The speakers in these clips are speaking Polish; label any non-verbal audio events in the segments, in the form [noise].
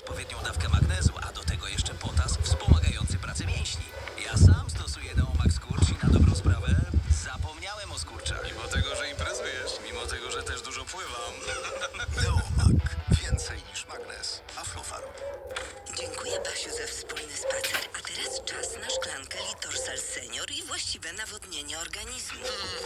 odpowiednią dawkę magnezu, a do tego jeszcze potas wspomagający pracę mięśni. Ja sam stosuję Neomax Kurcz i na dobrą sprawę zapomniałem o skurczach. Mimo tego, że imprezujesz, mimo tego, że też dużo pływam. [laughs] Neomak. Więcej niż magnes. Aflofarm. Dziękuję Basiu za wspólny spacer, a teraz czas na szklankę Litorsal Senior i właściwe nawodnienie organizmu.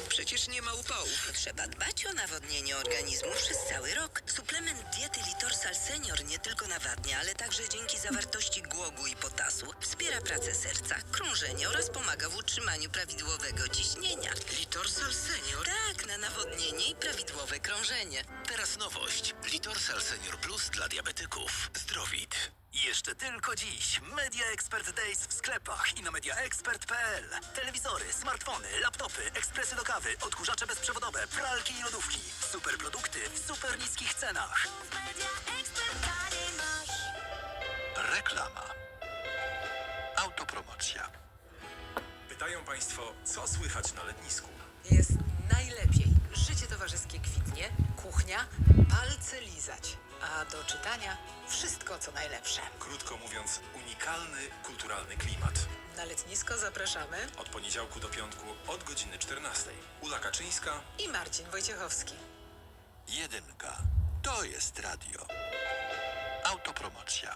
Przecież nie ma upałów. Trzeba dbać o nawodnienie organizmu przez cały rok. Suplement diety Litorsal Senior nie tylko nawadnia, ale także dzięki zawartości głogu i potasu wspiera pracę serca, krążenie oraz pomaga w utrzymaniu prawidłowego ciśnienia. Litorsal Senior? Tak, na nawodnienie i prawidłowe krążenie. Teraz nowość. Litorsal Senior Plus dla diabetyków. Zdrowit. Jeszcze tylko dziś Media Expert Days w sklepach i na mediaexpert.pl. Telewizory, smartfony, laptopy, ekspresy do kawy, odkurzacze bezprzewodowe, pralki i lodówki. Super produkty w super niskich cenach. Reklama. Autopromocja. Pytają Państwo, co słychać na letnisku? Jest kuchnia, palce lizać. A do czytania wszystko co najlepsze. Krótko mówiąc, unikalny kulturalny klimat. Na letnisko zapraszamy Od poniedziałku do piątku od godziny 14. Ula Kaczyńska, i Marcin Wojciechowski. Jedynka. To jest radio. Autopromocja.